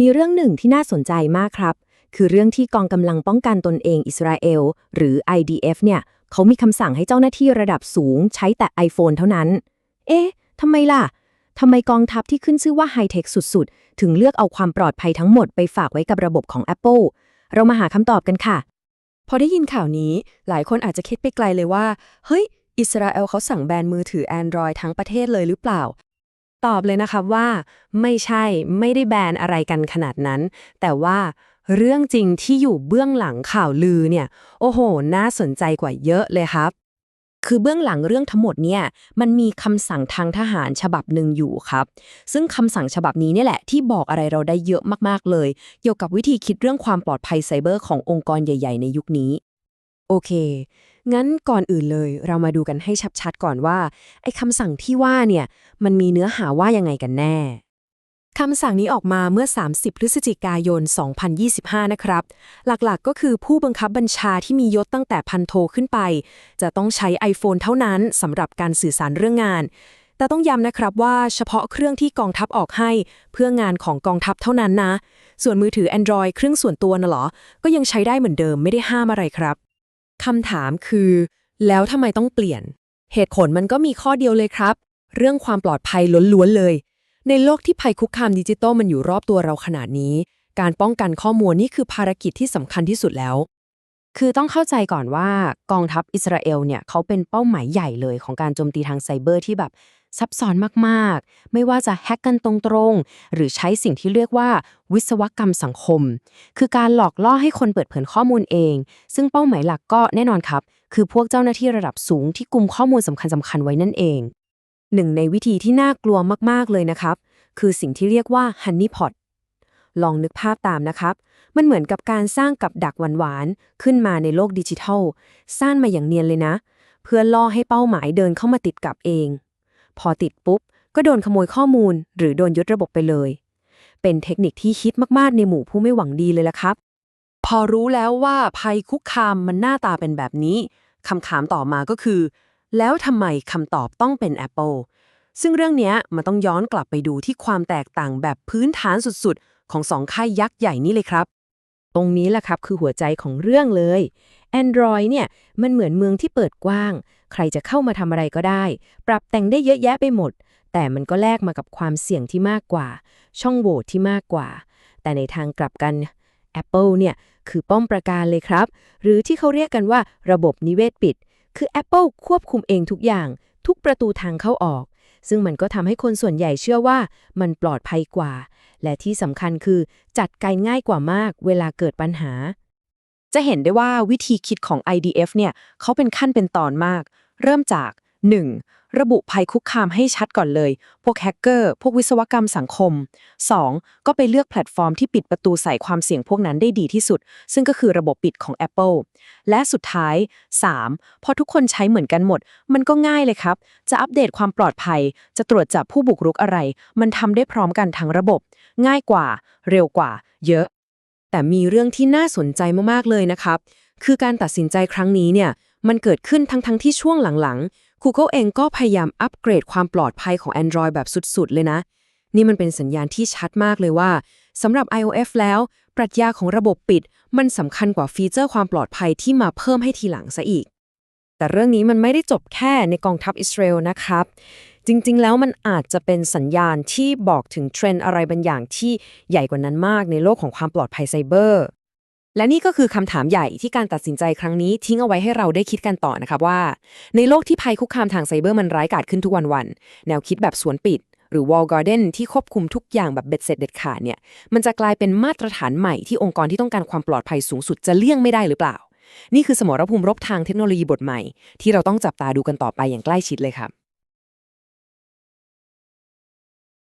มีเรื่องหนึ่งที่น่าสนใจมากครับ คือเรื่องที่กองกำลังป้องกันตนเองอิสราเอล หรือ IDF เนี่ยเขามีคำสั่งให้เจ้าหน้าที่ระดับสูงใช้แต่ iPhone เท่านั้น เอ๊ะทำไมล่ะทำไมกองทัพที่ขึ้นชื่อว่าไฮเทคสุดๆ ถึงเลือกเอาความปลอดภัยทั้งหมดไปฝากไว้กับระบบของ Apple เรามาหาคำตอบกันค่ะ พอได้ยินข่าวนี้ หลายคนอาจจะคิดไปไกลเลยว่า เฮ้ย อิสราเอลเขาสั่งแบนมือถือ Android ทั้งประเทศเลยหรือเปล่า ตอบเลยนะครับว่า ไม่ใช่ไม่ได้แบนอะไรกันขนาดนั้น แต่ว่าเรื่องจริงที่อยู่เบื้องหลังข่าวลือเนี่ย โอ้โห น่าสนใจกว่าเยอะเลยครับ คือเบื้องหลังเรื่องทั้งหมดเนี่ยมันมีคำสั่งทางทหารฉบับหนึ่งอยู่ครับ ซึ่งคำสั่งฉบับนี้เนี่ยแหละที่บอกอะไรเราได้เยอะมากๆเลย เกี่ยวกับวิธีคิดเรื่องความปลอดภัยไซเบอร์ขององค์กรใหญ่ ๆ ในยุคนี้ โอเค งั้นก่อนอื่นเลยเรามาดูกันให้ชัดๆก่อนว่า ไอ้คำสั่งที่ว่าเนี่ย มันมีเนื้อหาว่ายังไงกันแน่คำสั่งนี้ออกมาเมื่อ 30 พฤศจิกายน 2025 นะครับ หลักๆก็คือผู้บังคับบัญชาที่มียศตั้งแต่พันโทขึ้นไป จะต้องใช้ iPhone เท่านั้นสำหรับการสื่อสารเรื่องงาน แต่ต้องย้ำนะครับว่าเฉพาะเครื่องที่กองทัพออกให้เพื่องานของกองทัพเท่านั้นนะ ส่วนมือถือ Android เครื่องส่วนตัวน่ะเหรอ ก็ยังใช้ได้เหมือนเดิมไม่ได้ห้ามอะไรครับ คำถามคือ แล้วทำไมต้องเปลี่ยน เหตุผลมันก็มีข้อเดียวเลยครับ เรื่องความปลอดภัยล้วนๆเลย ในโลกที่ภัยคุกคามดิจิตอลมันอยู่รอบตัวเราขนาดนี้ การป้องกันข้อมูลนี่คือภารกิจที่สำคัญที่สุดแล้ว คือต้องเข้าใจก่อนว่ากองทัพอิสราเอลเนี่ยเขาเป็นเป้าหมายใหญ่เลยของการโจมตีทางไซเบอร์ที่แบบ ซับซ้อนมากๆ ไม่ว่าจะแฮกกันตรงๆ หรือใช้สิ่งที่เรียกว่า วิศวกรรมสังคม คือการหลอกล่อให้คนเปิดเผยข้อมูลเอง ซึ่งเป้าหมายหลักก็แน่นอนครับ คือพวกเจ้าหน้าที่ระดับสูงที่กุมข้อมูลสำคัญๆไว้นั่นเอง หนึ่งในวิธีที่น่ากลัวมากๆเลยนะครับ คือสิ่งที่เรียกว่า Honeypot ลองนึกภาพตามนะครับ มันเหมือนกับการสร้างกับดักหวานๆ ขึ้นมาในโลกดิจิทัล สร้างมาอย่างเนียนเลยนะ เพื่อล่อให้เป้าหมายเดินเข้ามาติดกับเอง พอติดปุ๊บ ก็โดนขโมยข้อมูล หรือโดนยึดระบบไปเลย เป็นเทคนิคที่ฮิตมากๆในหมู่ผู้ไม่หวังดีเลยละครับ พอรู้แล้วว่าภัยคุกคามมันหน้าตาเป็นแบบนี้คำถามต่อมาก็คือ แล้วทำไมคำตอบต้องเป็น Apple ซึ่งเรื่องนี้มันต้องย้อนกลับไปดูที่ความแตกต่างแบบพื้นฐานสุดๆ ของสองค่ายยักษ์ใหญ่นี้เลยครับ ตรงนี้แหละครับคือหัวใจของเรื่องเลย Android เนี่ยมันเหมือนเมืองที่เปิดกว้าง ใครจะเข้ามาทำอะไรก็ได้ ปรับแต่งได้เยอะแยะไปหมด แต่มันก็แลกมากับความเสี่ยงที่มากกว่า ช่องโหว่ที่มากกว่า แต่ในทางกลับกัน Apple เนี่ยคือป้อมประการเลยครับ หรือที่เขาเรียกกันว่าระบบนิเวศปิด คือ Apple ควบคุมเองทุกอย่าง ทุกประตูทางเข้าออก ซึ่งมันก็ทำให้คนส่วนใหญ่เชื่อว่ามันปลอดภัยกว่า และที่สำคัญคือจัดการง่ายกว่ามากเวลาเกิดปัญหา จะเห็นได้ว่าวิธีคิดของ IDF เนี่ยเขาเป็นขั้นเป็นตอนมาก เริ่มจาก 1. ระบุภัยคุกคามให้ชัดก่อนเลย พวกแฮกเกอร์ พวกวิศวกรรมสังคม 2. ก็ไปเลือกแพลตฟอร์มที่ปิดประตูใส่ความเสี่ยงพวกนั้นได้ดีที่สุด ซึ่งก็คือระบบปิดของ Apple และสุดท้าย 3. พอทุกคนใช้เหมือนกันหมด มันก็ง่ายเลยครับ จะอัปเดตความปลอดภัย จะตรวจจับผู้บุกรุกอะไร มันทำได้พร้อมกันทั้งระบบ ง่ายกว่า เร็วกว่า เยอะ แต่มีเรื่องที่น่าสนใจมากๆเลยนะครับ คือการตัดสินใจครั้งนี้เนี่ย มันเกิดขึ้นทั้งๆทที่ช่วงหลังๆ Google เองก็พยายามอัปเกรดความปลอดภัยของ Android แบบสุดๆ เลยนะ นี่มันเป็นสัญญาณที่ชัดมากเลยว่าสำหรับ iOS แล้ว ปรัชญาของระบบปิด มันสำคัญกว่าฟีเจอร์ความปลอดภัยที่มาเพิ่มให้ทีหลังซะอีก แต่เรื่องนี้มันไม่ได้จบแค่ในกองทัพอิสราเอลนะครับ จริงๆ แล้วมันอาจจะเป็นสัญญาณที่บอกถึงเทรนด์อะไรบางอย่างที่ใหญ่กว่านั้นมากในโลกของความปลอดภัยไซเบอร์ และนี่ก็คือคำถามใหญ่ที่การตัดสินใจครั้งนี้ทิ้งเอาไว้ให้เราได้คิดกันต่อนะครับว่า ในโลกที่ภัยคุกคามทางไซเบอร์มันร้ายกาจขึ้นทุกวันๆแนวคิดแบบสวนปิด หรือ wall garden ที่ควบคุมทุกอย่างแบบเบ็ดเสร็จเด็ดขาดเนี่ยมันจะกลายเป็นมาตรฐานใหม่ที่องค์กรที่ต้องการความปลอดภัยสูงสุดจะเลี่ยงไม่ได้หรือเปล่า นี่คือสมรภูมิรบทางเทคโนโลยีบทใหม่ ที่เราต้องจับตาดูกันต่อไปอย่างใกล้ชิดเลยครับ